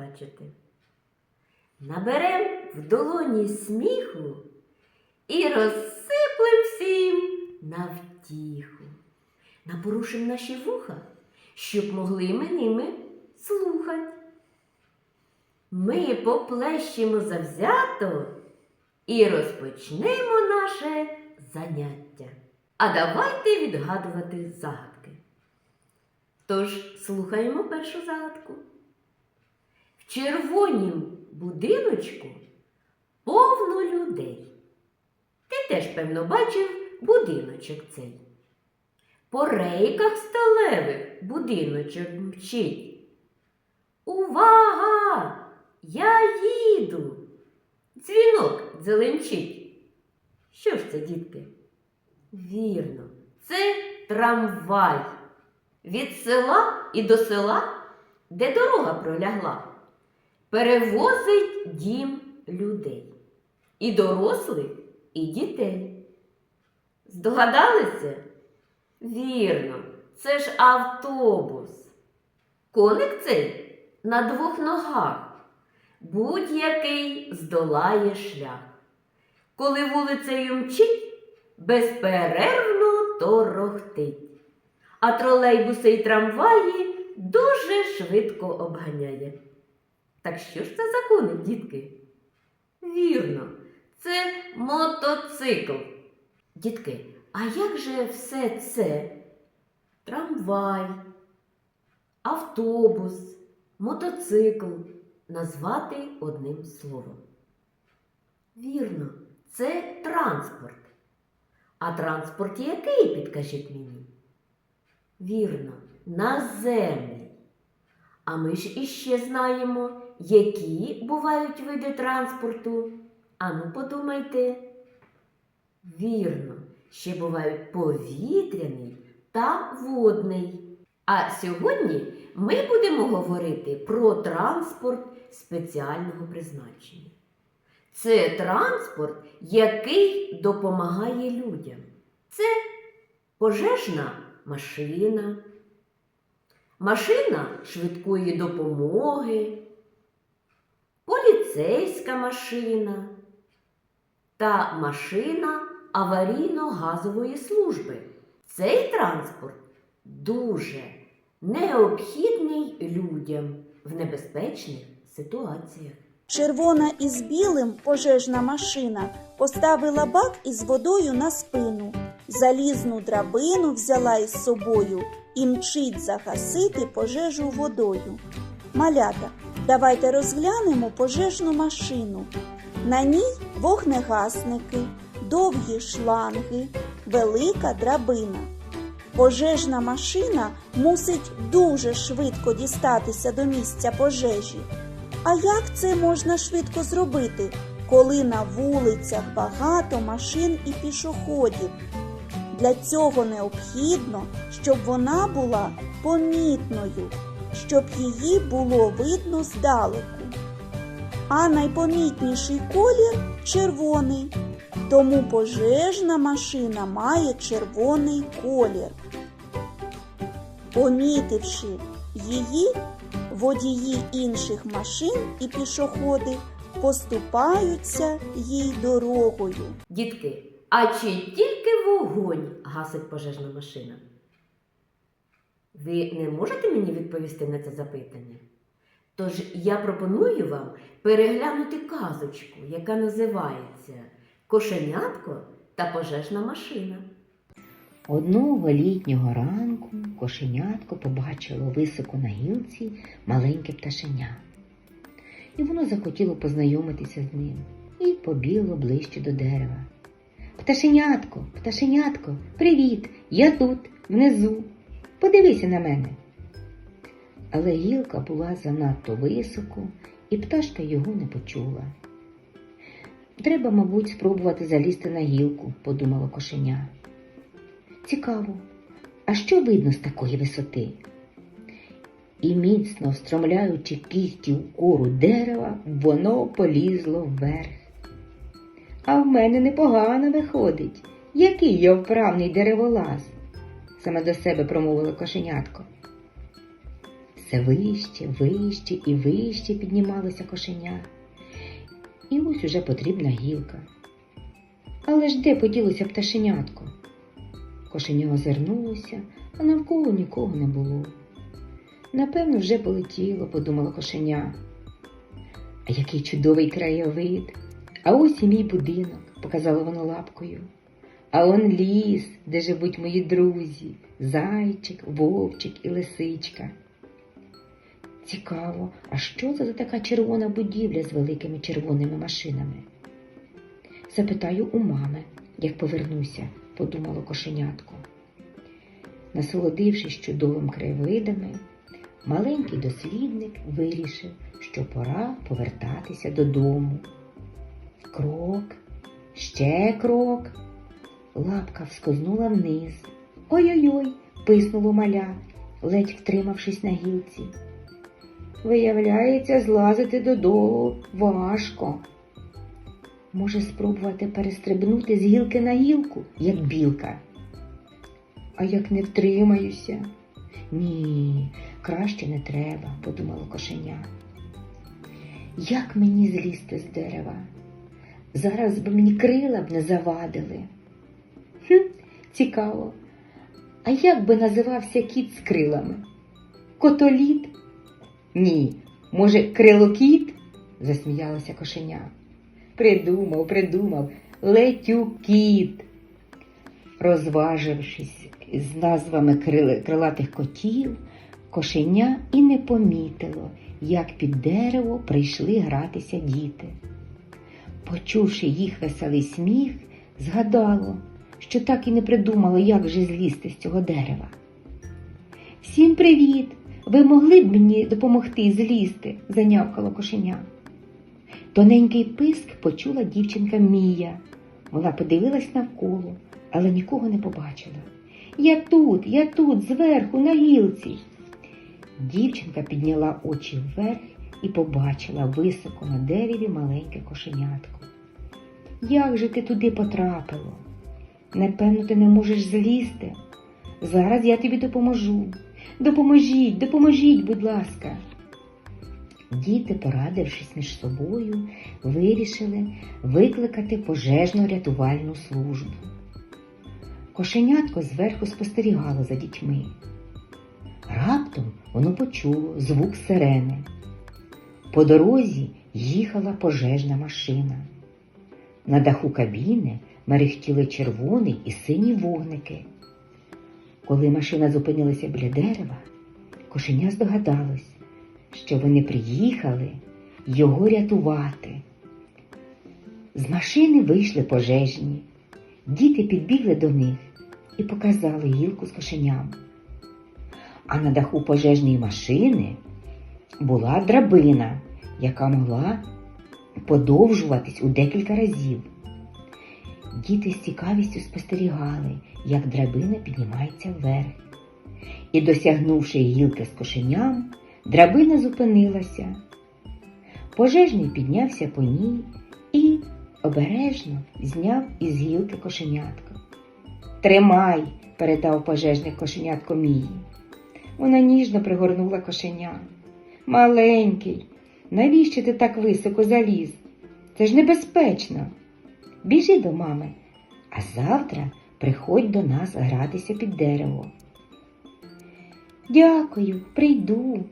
дуже рада всіх вас бачити. Наберем в долоні сміху і розсиплем всім на втіху. Напорушим наші вуха, щоб могли ми ними слухать. Ми поплещемо завзято і розпочнемо наше заняття. А давайте відгадувати загадки. Тож слухаємо першу загадку. Червонім будиночку повно людей. Ти теж, певно, бачив будиночок цей. По рейках сталевих будиночок мчить. Увага! Я їду. Дзвінок дзеленчить. Що ж це, дітки? Вірно, це трамвай. Від села і до села, де дорога пролягла, перевозить дім людей. І дорослих, і дітей. Здогадалися? Вірно, це ж автобус. Коник цей на двох ногах. Будь-який здолає шлях. Коли вулицею мчить, безперервно торохтить. А тролейбуси й трамваї дуже швидко обганяє. Так що ж це за коник, дітки? Вірно, це мотоцикл. Дітки, а як же все це? Трамвай, автобус, мотоцикл назвати одним словом? Вірно, це транспорт. А транспорт який, підкажіть мені? Вірно, наземний. А ми ж іще знаємо, які бувають види транспорту. Ану, подумайте. Вірно, ще бувають повітряний та водний. А сьогодні ми будемо говорити про транспорт спеціального призначення. Це транспорт, який допомагає людям. Це пожежна машина, машина швидкої допомоги, поліцейська машина та машина аварійно-газової служби. Цей транспорт дуже необхідний людям в небезпечних ситуаціях. Червона із білим пожежна машина поставила бак із водою на спину, залізну драбину взяла із собою і мчить загасити пожежу водою. Малята, давайте розглянемо пожежну машину. На ній вогнегасники, довгі шланги, велика драбина. Пожежна машина мусить дуже швидко дістатися до місця пожежі. А як це можна швидко зробити, коли на вулицях багато машин і пішоходів? Для цього необхідно, щоб вона була помітною, щоб її було видно здалеку. А найпомітніший колір червоний, тому пожежна машина має червоний колір. Помітивши її, водії інших машин і пішоходи поступаються їй дорогою. Дітки, а чи тільки вогонь гасить пожежна машина? Ви не можете мені відповісти на це запитання? Тож я пропоную вам переглянути казочку, яка називається Кошенятко та пожежна машина. Одного літнього ранку кошенятко побачило високо на гілці маленьке пташеня. І воно захотіло познайомитися з ним і побігло ближче до дерева. Пташенятко, пташенятко, привіт! Я тут, внизу. Подивися на мене. Але гілка була занадто високо, і пташка його не почула. Треба, мабуть, спробувати залізти на гілку, подумало кошеня. Цікаво, а що видно з такої висоти? І міцно встромляючи кісті у кору дерева, воно полізло вверх. А в мене непогано виходить. Який я вправний дереволаз, саме до себе промовило кошенятко. Все вище, вище і вище піднімалося кошеня. І ось уже потрібна гілка. Але ж де поділося пташенятко? Кошеня озирнулося, а навколо нікого не було. Напевно, вже полетіло, подумала кошеня. А який чудовий краєвид. А ось і мій будинок, показала вона лапкою. А он ліс, де живуть мої друзі, зайчик, вовчик і лисичка. Цікаво, а що це за така червона будівля з великими червоними машинами? Запитаю у мами, як повернуся, подумало кошенятко. Насолодившись чудовим краєвидами, маленький дослідник вирішив, що пора повертатися додому. Крок, ще крок. Лапка вскознула вниз. Ой-ой-ой, писнуло маля, ледь втримавшись на гілці. Виявляється, злазити додолу важко. Може спробувати перестрибнути з гілки на гілку, як білка. А як не втримаюся? Ні, краще не треба, подумало кошеня. Як мені злізти з дерева? Зараз би мені крила б не завадили. Цікаво. А як би називався кіт з крилами? Котоліт? Ні, може, крилокіт? засміялося кошеня. Придумав, придумав, летюкіт. Розважившись з назвами крили- крилатих котів, кошеня і не помітило, як під дерево прийшли гратися діти. Почувши їх веселий сміх, згадало, що так і не придумало, як же злізти з цього дерева. Всім привіт! Ви могли б мені допомогти злізти? занявкало кошеня. Тоненький писк почула дівчинка Мія. Вона подивилась навколо, але нікого не побачила. Я тут, я тут, зверху, на гілці. Дівчинка підняла очі вверх і побачила високо на дереві маленьке кошенятко. Як же ти туди потрапило? Напевно, ти не можеш злізти. Зараз я тобі допоможу. Допоможіть, допоможіть, будь ласка. Діти, порадившись між собою, вирішили викликати пожежну рятувальну службу. Кошенятко зверху спостерігало за дітьми. Раптом воно почуло звук сирени. По дорозі їхала пожежна машина. На даху кабіни мерехтіли червоний і синій вогники. Коли машина зупинилася біля дерева, кошеня здогадалось, що вони приїхали його рятувати. З машини вийшли пожежні. Діти підбігли до них і показали гілку з кошеням. А на даху пожежної машини була драбина, яка могла подовжуватись у декілька разів. Діти з цікавістю спостерігали, як драбина піднімається вверх. І, досягнувши гілки з кошеням, драбина зупинилася. Пожежний піднявся по ній і обережно зняв із гілки кошенятко. Тримай, передав пожежник кошенятко Мії. Вона ніжно пригорнула кошеня. Маленький, навіщо ти так високо заліз? Це ж небезпечно. Біжи до мами, а завтра приходь до нас гратися під дерево. Дякую, прийду.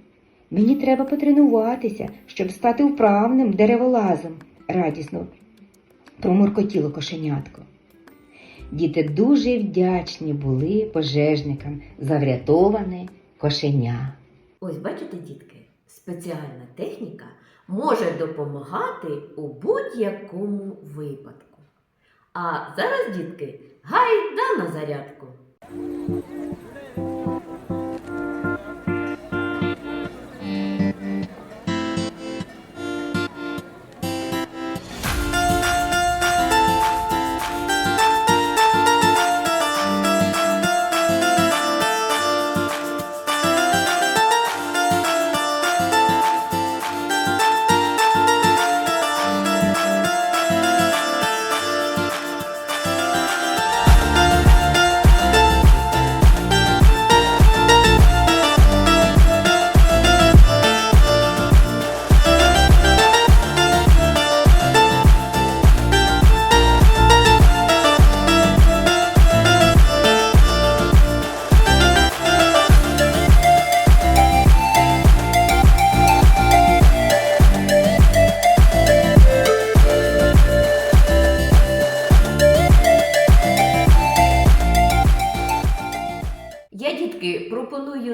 Мені треба потренуватися, щоб стати вправним дереволазом, радісно промуркотіло кошенятко. Діти дуже вдячні були пожежникам за врятоване кошеня. Ось бачите, дітки, спеціальна техніка може допомагати у будь-якому випадку. А зараз, дітки, гайда на зарядку!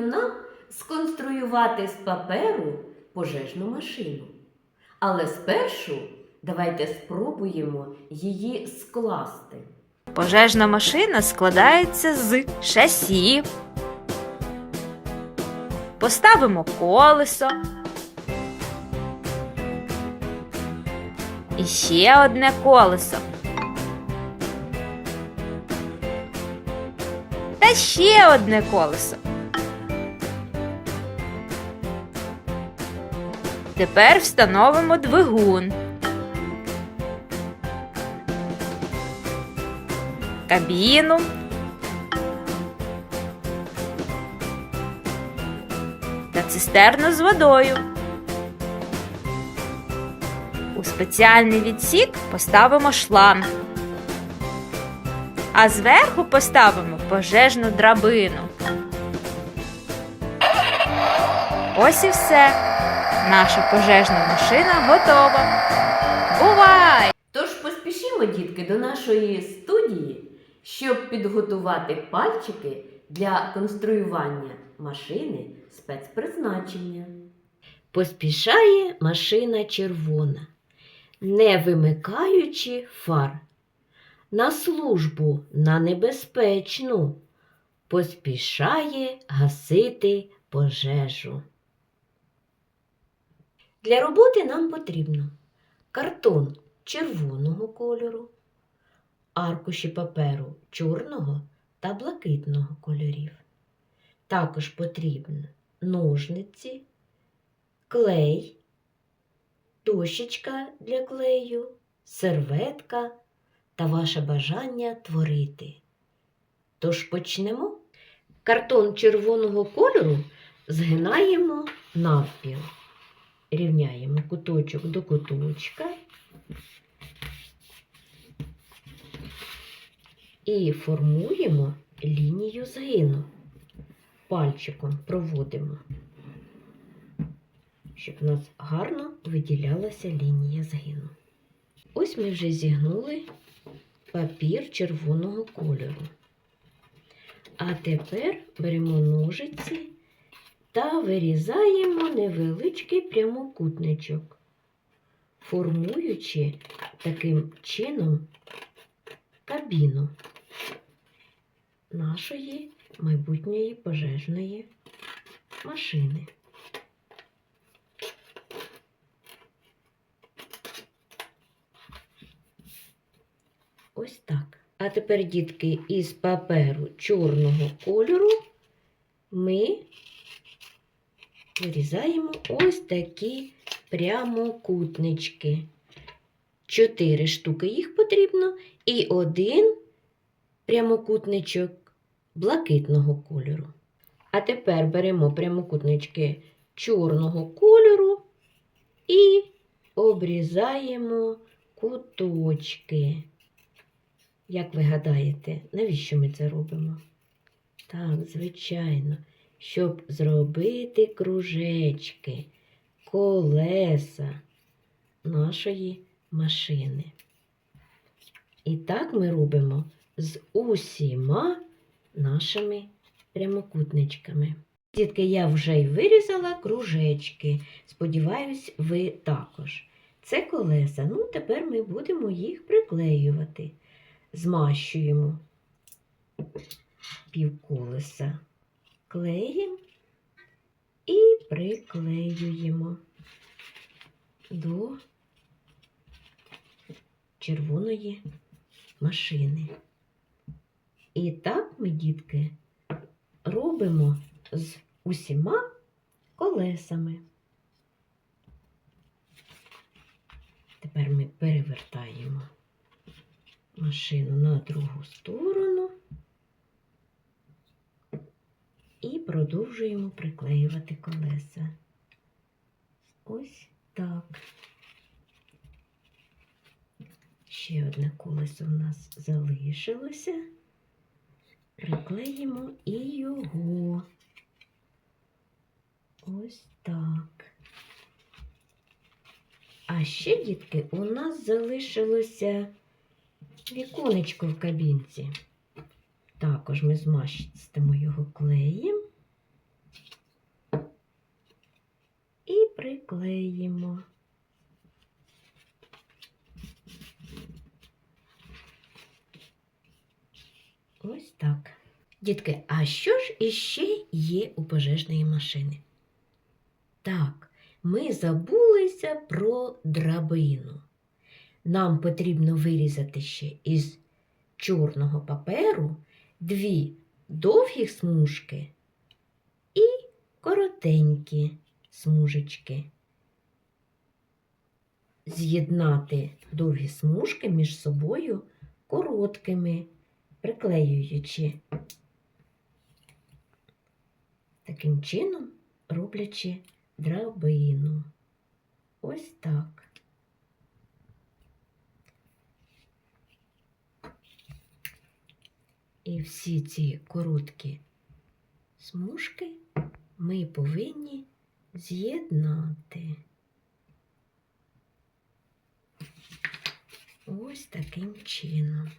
Нам сконструювати з паперу пожежну машину. Але спершу давайте спробуємо її скласти. Пожежна машина складається з шасі. Поставимо колесо. І ще одне колесо. Та ще одне колесо. Тепер встановимо двигун. кабіну. Та цистерну з водою. У спеціальний відсік поставимо шланг. А зверху поставимо пожежну драбину. Ось і все. Наша пожежна машина готова. Бувай! Тож поспішімо, дітки, до нашої студії, щоб підготувати пальчики для конструювання машини спецпризначення. Поспішає машина червона, не вимикаючи фар. На службу на небезпечну поспішає гасити пожежу. Для роботи нам потрібно картон червоного кольору, аркуші паперу чорного та блакитного кольорів. Також потрібно ножниці, клей, дощечка для клею, серветка та ваше бажання творити. Тож почнемо. Картон червоного кольору згинаємо навпіл. Рівняємо куточок до куточка і формуємо лінію згину. Пальчиком проводимо, щоб у нас гарно виділялася лінія згину. Ось ми вже зігнули папір червоного кольору. А тепер беремо ножиці та вирізаємо невеличкий прямокутничок, формуючи таким чином кабіну нашої майбутньої пожежної машини. Ось так. А тепер, дітки, із паперу чорного кольору ми вирізаємо ось такі прямокутнички. Чотири штуки їх потрібно, і один прямокутничок блакитного кольору. А тепер беремо прямокутнички чорного кольору і обрізаємо куточки. Як ви гадаєте, навіщо ми це робимо? Так, звичайно, щоб зробити кружечки, колеса нашої машини. І так ми робимо з усіма нашими прямокутничками. Дітки, я вже й вирізала кружечки. Сподіваюсь, ви також. Це колеса. Ну, тепер ми будемо їх приклеювати. Змащуємо півколеса клеєм і приклеюємо до червоної машини. І так ми, дітки, робимо з усіма колесами. Тепер ми перевертаємо машину на другу сторону і продовжуємо приклеювати колеса. Ось так. Ще одне колесо в нас залишилося. Приклеїмо і його. Ось так. А ще, дітки, у нас залишилося віконечко в кабінці. Також ми змастимо його клеєм і приклеїмо. Ось так. Дітки, а що ж іще є у пожежної машини? Так, ми забулися про драбину. Нам потрібно вирізати ще із чорного паперу дві довгі смужки і коротенькі смужечки. З'єднати довгі смужки між собою короткими, приклеюючи. Таким чином роблячи драбину. Ось так. І всі ці короткі смужки ми повинні з'єднати. Ось таким чином.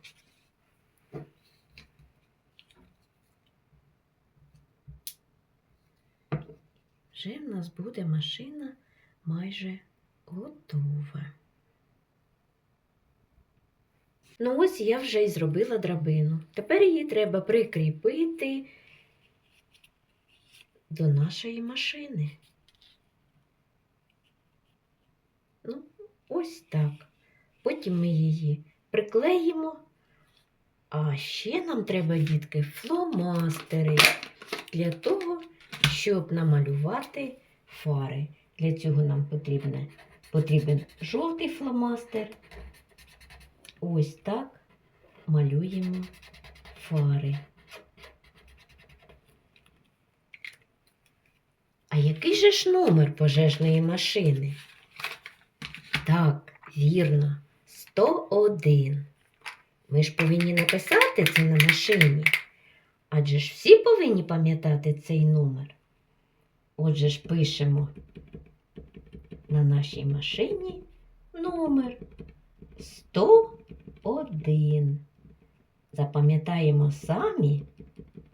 Вже в нас буде машина майже готова. Ну ось я вже і зробила драбину. Тепер її треба прикріпити до нашої машини. Ну, ось так. Потім ми її приклеїмо. А ще нам треба, дітки, фломастери для того, щоб намалювати фари. Для цього нам потрібне, потрібен жовтий фломастер. Ось так малюємо фари. А який же ж номер пожежної машини? Так, вірно, 101. Ми ж повинні написати це на машині. Адже ж всі повинні пам'ятати цей номер. Отже ж пишемо на нашій машині номер 101. Запам'ятаємо самі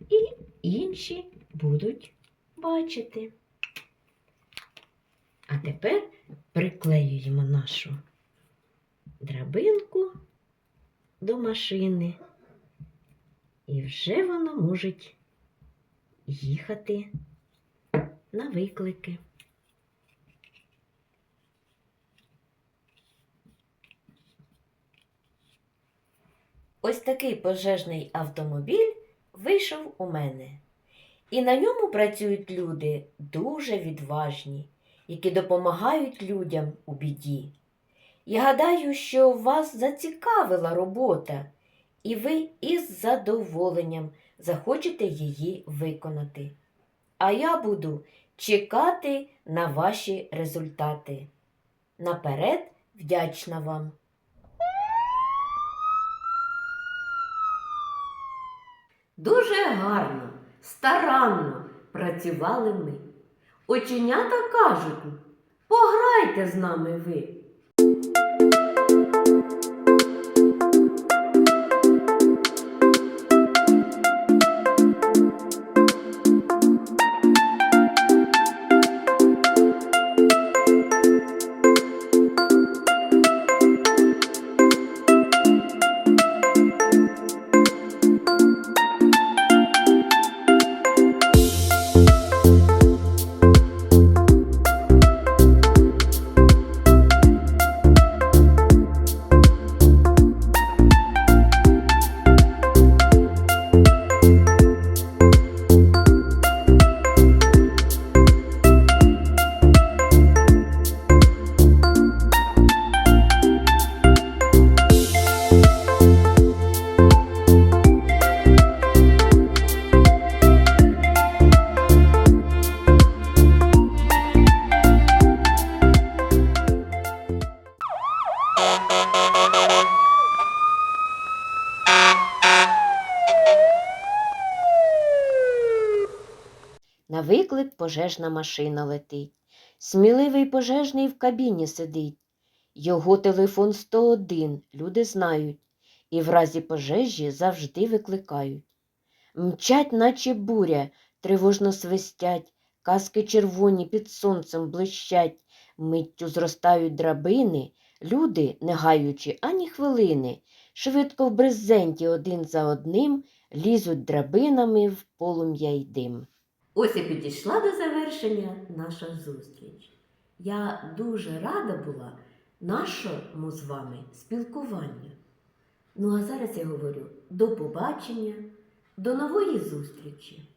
і інші будуть бачити. А тепер приклеюємо нашу драбинку до машини. І вже вона може їхати на виклики. Ось такий пожежний автомобіль вийшов у мене. І на ньому працюють люди дуже відважні, які допомагають людям у біді. Я гадаю, що вас зацікавила робота, і ви із задоволенням захочете її виконати. А я буду чекати на ваші результати. Наперед вдячна вам. Дуже гарно, старанно працювали ми. Оченята кажуть, пограйте з нами ви. Пожежна машина летить. Сміливий пожежний в кабіні сидить. Його телефон 101, люди знають, і в разі пожежі завжди викликають. мчать, наче буря, тривожно свистять, каски червоні під сонцем блищать, миттю зростають драбини, люди, не гаючи ані хвилини, швидко в брезенті один за одним лізуть драбинами в полум'я й дим. Ось і підійшла до завершення наша зустріч. Я дуже рада була нашому з вами спілкуванню. Ну а зараз я говорю до побачення, до нової зустрічі.